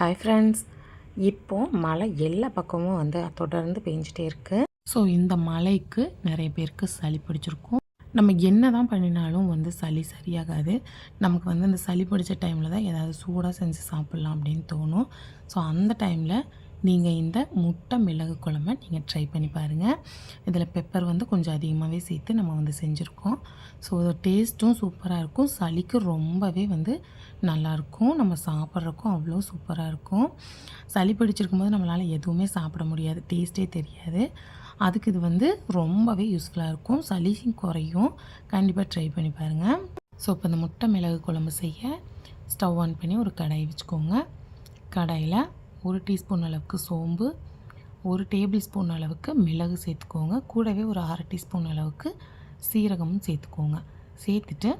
Hi friends இப்போ மழை எல்லா பக்கமும் வந்து தொடர்ந்து பெஞ்சிட்டே இருக்குது ஸோ இந்த மழைக்கு நிறைய பேருக்கு சளி பிடிச்சிருக்கும். நம்ம என்ன தான் பண்ணினாலும் வந்து சளி சரியாகாது. நமக்கு வந்து இந்த சளி பிடிச்ச டைமில் தான் ஏதாவது சூடாக செஞ்சு சாப்பிட்லாம் அப்படின்னு தோணும். ஸோ அந்த டைமில் நீங்கள் இந்த முட்டை மிளகு குழம்ப நீங்கள் ட்ரை பண்ணி பாருங்கள் இதில் பெப்பர் வந்து கொஞ்சம் அதிகமாகவே சேர்த்து நம்ம வந்து செஞ்சுருக்கோம். ஸோ டேஸ்ட்டும் சூப்பராக இருக்கும். சளிக்கு ரொம்பவே வந்து நல்லாயிருக்கும் நம்ம சாப்பிட்றக்கும் அவ்வளோ சூப்பராக இருக்கும். சளி பிடிச்சிருக்கும் போது நம்மளால் எதுவுமே சாப்பிட முடியாது. டேஸ்ட்டே தெரியாது. அதுக்கு இது வந்து ரொம்பவே யூஸ்ஃபுல்லாக இருக்கும். சளி குறையும். கண்டிப்பாக ட்ரை பண்ணி பாருங்கள் ஸோ இப்போ இந்த முட்டை மிளகு குழம்பு செய்ய ஸ்டவ் ஆன் பண்ணி ஒரு கடாய் வச்சுக்கோங்க. கடாயில் ஒரு டீஸ்பூன் அளவுக்கு சோம்பு ஒரு டேபிள் ஸ்பூன் அளவுக்கு மிளகு சேர்த்துக்கோங்க. கூடவே ஒரு அரை டீஸ்பூன் அளவுக்கு சீரகமும் சேர்த்துக்கோங்க. சேர்த்துட்டு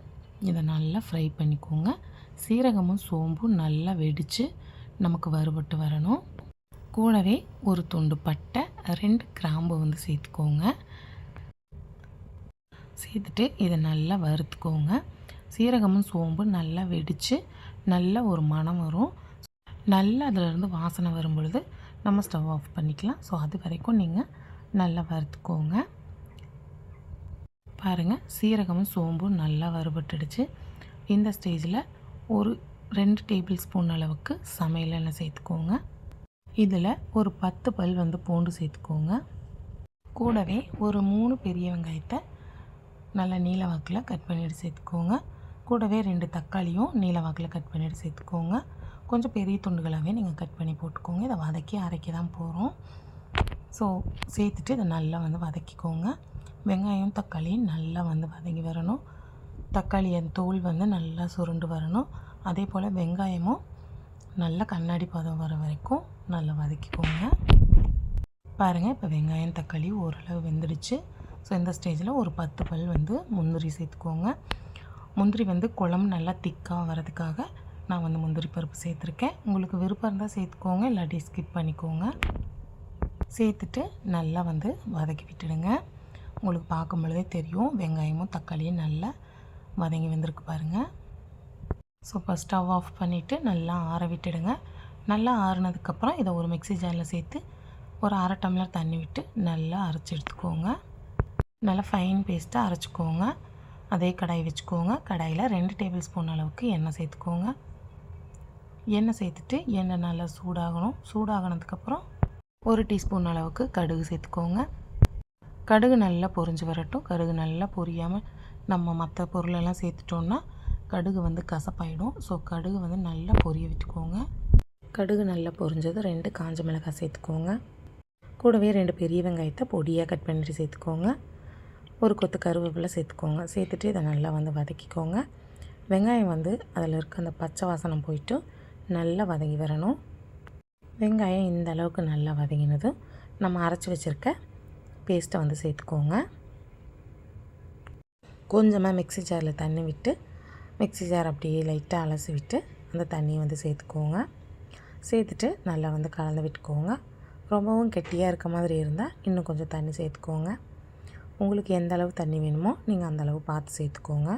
இதை நல்லா ஃப்ரை பண்ணிக்கோங்க. சீரகமும் சோம்பும் நல்லா வெடித்து நமக்கு வறுபட்டு வரணும். கூடவே ஒரு துண்டு பட்டை ரெண்டு கிராம்பு வந்து சேர்த்துக்கோங்க. சேர்த்துட்டு இதை நல்லா வறுத்துக்கோங்க. சீரகமும் சோம்பும் நல்லா வெடித்து நல்ல ஒரு மணம் வரும். நல்லா அதிலிருந்து வாசனை வரும் பொழுது நம்ம ஸ்டவ் ஆஃப் பண்ணிக்கலாம். ஸோ அது வரைக்கும் நீங்கள் நல்லா வறுத்துக்கோங்க. பாருங்கள் சீரகமும் சோம்பும் நல்லா வறுபட்டுடுச்சு. இந்த ஸ்டேஜில் ஒரு ரெண்டு டேபிள் ஸ்பூன் அளவுக்கு சமையல் எண்ணெய் சேர்த்துக்கோங்க. இதில் ஒரு பத்து பல் வந்து பூண்டு சேர்த்துக்கோங்க. கூடவே ஒரு மூணு பெரிய வெங்காயத்தை நல்லா நீல வாக்கில் கட் பண்ணிட்டு சேர்த்துக்கோங்க. கூடவே ரெண்டு தக்காளியும் நீல வாக்கில் கட் பண்ணிட்டு சேர்த்துக்கோங்க. கொஞ்சம் பெரிய துண்டுகளாகவே நீங்கள் கட் பண்ணி போட்டுக்கோங்க. இதை வதக்கி அரைக்க தான் போகிறோம். ஸோ சேர்த்துட்டு இதை நல்லா வந்து வதக்கிக்கோங்க. வெங்காயம் தக்காளியும் நல்லா வந்து வதங்கி வரணும். தக்காளி அந்த தோல் வந்து நல்லா சுருண்டு வரணும். அதே போல் வெங்காயமும் நல்லா கண்ணாடி பதம் வர வரைக்கும் நல்லா வதக்கிக்கோங்க. பாருங்கள் இப்போ வெங்காயம் தக்காளி ஓரளவு வெந்துடுச்சு. ஸோ இந்த ஸ்டேஜில் ஒரு பத்து பல் வந்து முந்திரி சேர்த்துக்கோங்க. முந்திரி வந்து குழம்பு நல்லா திக்காக வரதுக்காக நான் வந்து முந்திரி பருப்பு சேர்த்துருக்கேன். உங்களுக்கு விருப்பம் இருந்தால் சேர்த்துக்கோங்க இல்லாட்டி ஸ்கிப் பண்ணிக்கோங்க. சேர்த்துட்டு நல்லா வந்து வதக்கி விட்டுடுங்க. உங்களுக்கு பார்க்கும் பொழுதே தெரியும் வெங்காயமும் தக்காளியும் நல்லா வதங்கி வந்திருக்கு பாருங்கள் ஸோ இப்போ ஸ்டவ் ஆஃப் பண்ணிவிட்டு நல்லா ஆற விட்டுடுங்க. நல்லா ஆறுனதுக்கப்புறம் இதை ஒரு மிக்ஸி ஜாரில் சேர்த்து ஒரு அரை டம்ளர் தண்ணி விட்டு நல்லா அரைச்சி எடுத்துக்கோங்க. நல்லா ஃபைன் பேஸ்ட்டாக அரைச்சிக்கோங்க. அதே கடாய் வச்சுக்கோங்க. கடாயில் ரெண்டு டேபிள் ஸ்பூன் அளவுக்கு எண்ணெய் சேர்த்துக்கோங்க. எண்ணெய் சேர்த்துட்டு எண்ணெய் நல்லா சூடாகணும். சூடாகினதுக்கப்புறம் ஒரு டீஸ்பூன் அளவுக்கு கடுகு சேர்த்துக்கோங்க. கடுகு நல்லா பொரிஞ்சு வரட்டும். கடுகு நல்லா பொரியாமல் நம்ம மற்ற பொருளெல்லாம் சேர்த்துட்டோன்னா கடுகு வந்து கசப்பாயிடும். ஸோ கடுகு வந்து நல்லா பொரிய விட்டுக்கோங்க. கடுகு நல்லா பொரிஞ்சது ரெண்டு காஞ்ச மிளகாய் சேர்த்துக்கோங்க. கூடவே ரெண்டு பெரிய வெங்காயத்தை பொடியாக கட் பண்ணிட்டு சேர்த்துக்கோங்க. ஒரு கொத்து கருவேப்பிலை சேர்த்துக்கோங்க. சேர்த்துட்டு இதை நல்லா வந்து வதக்கிக்கோங்க. வெங்காயம் வந்து அதில் இருக்க அந்த பச்சை வாசனம் போயிட்டு நல்லா வதங்கி வரணும். வெங்காயம் இந்த அளவுக்கு நல்லா வதங்கினதும் நம்ம அரைச்சி வச்சுருக்க பேஸ்ட்டை வந்து சேர்த்துக்கோங்க. கொஞ்சமாக மிக்ஸி ஜாரில் தண்ணி விட்டு மிக்ஸி ஜார் அப்படியே லைட்டாக அலசி விட்டு அந்த தண்ணியை வந்து சேர்த்துக்கோங்க. சேர்த்துட்டு நல்லா வந்து கலந்து விட்டுக்கோங்க. ரொம்பவும் கெட்டியாக இருக்க மாதிரி இருந்தால் இன்னும் கொஞ்சம் தண்ணி சேர்த்துக்கோங்க. உங்களுக்கு எந்த அளவு தண்ணி வேணுமோ நீங்கள் அந்த அளவு பார்த்து சேர்த்துக்கோங்க.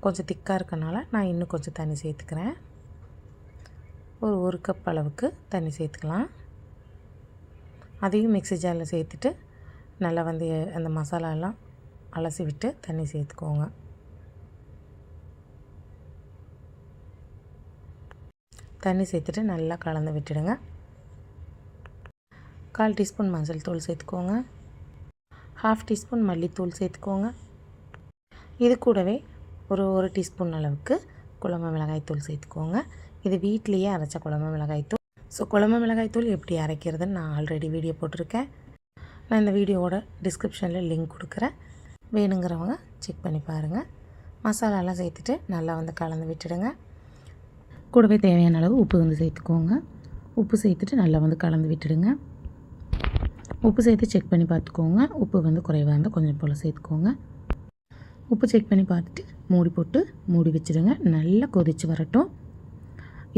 கொஞ்சம் திக்காக இருக்கனால நான் இன்னும் கொஞ்சம் தண்ணி சேர்த்துக்கிறேன். ஒரு ஒரு கப் அளவுக்கு தண்ணி சேர்த்துக்கலாம். அதையும் மிக்ஸி ஜாரில் சேர்த்துட்டு நல்லா வந்து அந்த மசாலாலாம் அலசி விட்டு தண்ணி சேர்த்துக்கோங்க. தண்ணி சேர்த்துட்டு நல்லா கலந்து விட்டுடுங்க. கால் டீஸ்பூன் மஞ்சள் தூள் சேர்த்துக்கோங்க. ஹாஃப் டீஸ்பூன் மல்லித்தூள் சேர்த்துக்கோங்க. இது கூடவே ஒரு ஒரு டீஸ்பூன் அளவுக்கு குழம்பு மிளகாய்த்தூள் சேர்த்துக்கோங்க. இது வீட்லேயே அரைச்ச குழம்பு மிளகாய்த்தூள் ஸோ குழம்பு மிளகாய்த்தூள் எப்படி அரைக்கிறதுன்னு நான் ஆல்ரெடி வீடியோ போட்டிருக்கேன். நான் இந்த வீடியோவோட டிஸ்கிரிப்ஷனில் லிங்க் கொடுக்குறேன். வேணுங்கிறவங்க செக் பண்ணி பாருங்கள் மசாலாலாம் சேர்த்துட்டு நல்லா வந்து கலந்து விட்டுடுங்க. கூடவே தேவையான அளவு உப்பு வந்து சேர்த்துக்கோங்க. உப்பு சேர்த்துட்டு நல்லா வந்து கலந்து விட்டுடுங்க. உப்பு சேர்த்து செக் பண்ணி பார்த்துக்கோங்க. உப்பு வந்து குறைவாக இருந்தால் கொஞ்சம் போல் சேர்த்துக்கோங்க. உப்பு செக் பண்ணி பார்த்துட்டு மூடி போட்டு மூடி வச்சுடுங்க நல்லா கொதித்து வரட்டும்.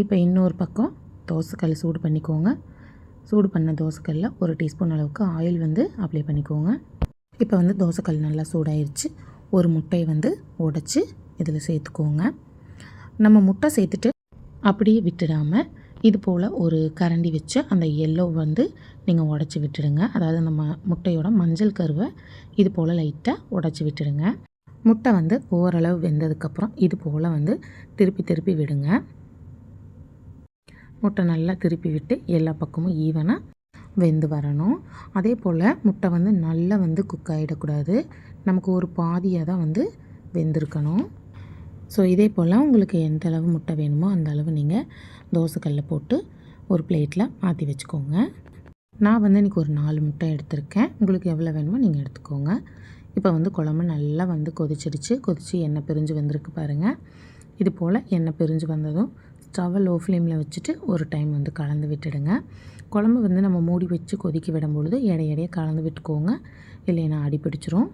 இப்போ இன்னொரு பக்கம் தோசைக்கல் சூடு பண்ணிக்கோங்க. சூடு பண்ண தோசைக்கல்லில் ஒரு டீஸ்பூன் அளவுக்கு ஆயில் வந்து அப்ளை பண்ணிக்கோங்க. இப்போ வந்து தோசைக்கல் நல்லா சூடாயிருச்சு. ஒரு முட்டையை வந்து உடச்சி இதில் சேர்த்துக்கோங்க. நம்ம முட்டை சேர்த்துட்டு அப்படியே விட்டுடாமல் இது போல் ஒரு கரண்டி வச்சு அந்த எல்லோ வந்து நீங்கள் உடச்சி விட்டுடுங்க. அதாவது நம்ம முட்டையோட மஞ்சள் கருவை இது போல் லைட்டாக உடச்சி விட்டுடுங்க. முட்டை வந்து ஓரளவு வெந்ததுக்கப்புறம் இது போல் வந்து திருப்பி திருப்பி விடுங்க. முட்டை நல்லா திருப்பி விட்டு எல்லா பக்கமும் ஈவனாக வெந்து வரணும். அதே போல் முட்டை வந்து நல்லா வந்து குக் ஆகிடக்கூடாது நமக்கு ஒரு பாதியாக தான் வந்து வெந்திருக்கணும். ஸோ இதே போல் உங்களுக்கு எந்த அளவு முட்டை வேணுமோ அந்த அளவு நீங்கள் தோசைக்கல்லில் போட்டு ஒரு பிளேட்டில் மாற்றி வச்சுக்கோங்க. நான் வந்து இன்றைக்கி ஒரு நாலு முட்டை எடுத்திருக்கேன். உங்களுக்கு எவ்வளோ வேணுமோ நீங்கள் எடுத்துக்கோங்க. இப்போ வந்து குழம்பு நல்லா வந்து கொதிச்சிடுச்சு. கொதித்து எண்ணெய் பிரிஞ்சு வந்திருக்கு பாருங்கள் இது போல் எண்ணெய் பிரிஞ்சு வந்ததும் ஸ்டவ்வை லோ ஃப்ளேமில் வச்சுட்டு ஒரு டைம் வந்து கலந்து விட்டுடுங்க. குழம்பு வந்து நம்ம மூடி வச்சு கொதிக்க விடும்பொழுது எடை இடையிடையே கலந்து விட்டுக்கோங்க. இல்லைன்னா அடி பிடிச்சிரும்.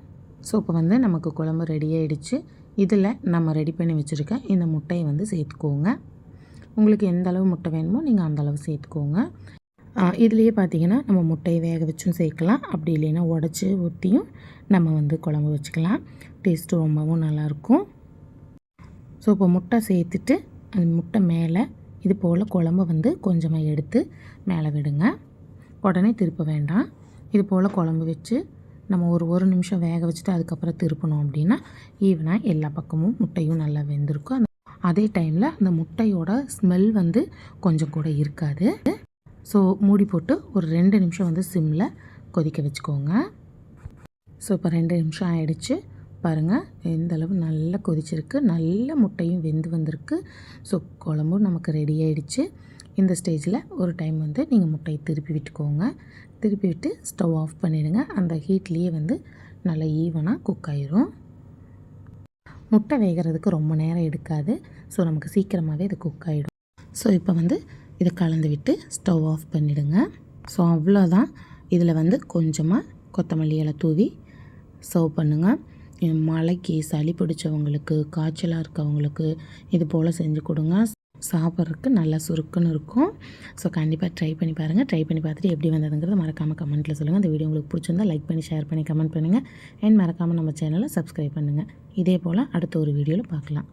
ஸோ இப்போ வந்து நமக்கு குழம்பு ரெடி ஆகிடுச்சு இதில் நம்ம ரெடி பண்ணி வச்சுருக்க இந்த முட்டையை வந்து சேர்த்துக்கோங்க. உங்களுக்கு எந்த அளவு முட்டை வேணுமோ நீங்கள் அந்த அளவு சேர்த்துக்கோங்க. இதுலேயே பார்த்தீங்கன்னா நம்ம முட்டையை வேக வச்சும் சேர்க்கலாம். அப்படி இல்லைன்னா உடச்சி ஊற்றியும் நம்ம வந்து குழம்பு வச்சுக்கலாம். டேஸ்ட்டு ரொம்பவும் நல்லாயிருக்கும். ஸோ இப்போ முட்டை சேர்த்துட்டு அந்த முட்டை மேலே இது போல் குழம்பு வந்து கொஞ்சமாக எடுத்து மேலே விடுங்க. உடனே திருப்ப வேண்டாம். இது போல் குழம்பு வச்சு நம்ம ஒரு ஒரு நிமிஷம் வேக வச்சுட்டு அதுக்கப்புறம் திருப்பணும் அப்படின்னா ஈவனாக எல்லா பக்கமும் முட்டையும் நல்லா வெந்திருக்கும். அந்த அதே டைமில் அந்த முட்டையோட ஸ்மெல் வந்து கொஞ்சம் கூட இருக்காது. ஸோ மூடி போட்டு ஒரு ரெண்டு நிமிஷம் வந்து சிம்மில் கொதிக்க வச்சுக்கோங்க. ஸோ இப்போ ரெண்டு நிமிஷம் ஆகிடுச்சு பாருங்கள் எந்தளவு நல்லா கொதிச்சிருக்கு. நல்ல முட்டையும் வெந்து வந்திருக்கு. ஸோ குழம்பும் நமக்கு ரெடி ஆகிடுச்சு இந்த ஸ்டேஜில் ஒரு டைம் வந்து நீங்கள் முட்டையை திருப்பி விட்டுக்கோங்க. திருப்பி விட்டு ஸ்டவ் ஆஃப் பண்ணிவிடுங்க அந்த ஹீட்லேயே வந்து நல்லா ஈவனாக குக் ஆயிரும். முட்டை வேகிறதுக்கு ரொம்ப நேரம் எடுக்காது. ஸோ நமக்கு சீக்கிரமாகவே இது குக் ஆகிடும் ஸோ இப்போ வந்து இதை கலந்து விட்டு ஸ்டவ் ஆஃப் பண்ணிவிடுங்க ஸோ அவ்வளோதான். இதில் வந்து கொஞ்சமாக கொத்தமல்லி இலை தூவி சர்வ் பண்ணுங்கள் மழைக்கு சளி பிடிச்சவங்களுக்கு காய்ச்சலாக இருக்கவங்களுக்கு இது போல் செஞ்சு கொடுங்க. சாப்பிட்றதுக்கு நல்லா சுருக்குன்னு இருக்கும். ஸோ கண்டிப்பாக ட்ரை பண்ணி பாருங்கள் ட்ரை பண்ணி பார்த்துட்டு எப்படி வந்ததுங்கிறத மறக்காமல் கமெண்ட்டில் சொல்லுங்கள் அந்த வீடியோ உங்களுக்கு பிடிச்சிருந்தா லைக் பண்ணி ஷேர் பண்ணி கமெண்ட் பண்ணுங்கள் அண்ட் மறக்காமல் நம்ம சேனலை சப்ஸ்கிரைப் பண்ணுங்கள் இதே போல் அடுத்த ஒரு வீடியோவில் பார்க்கலாம்.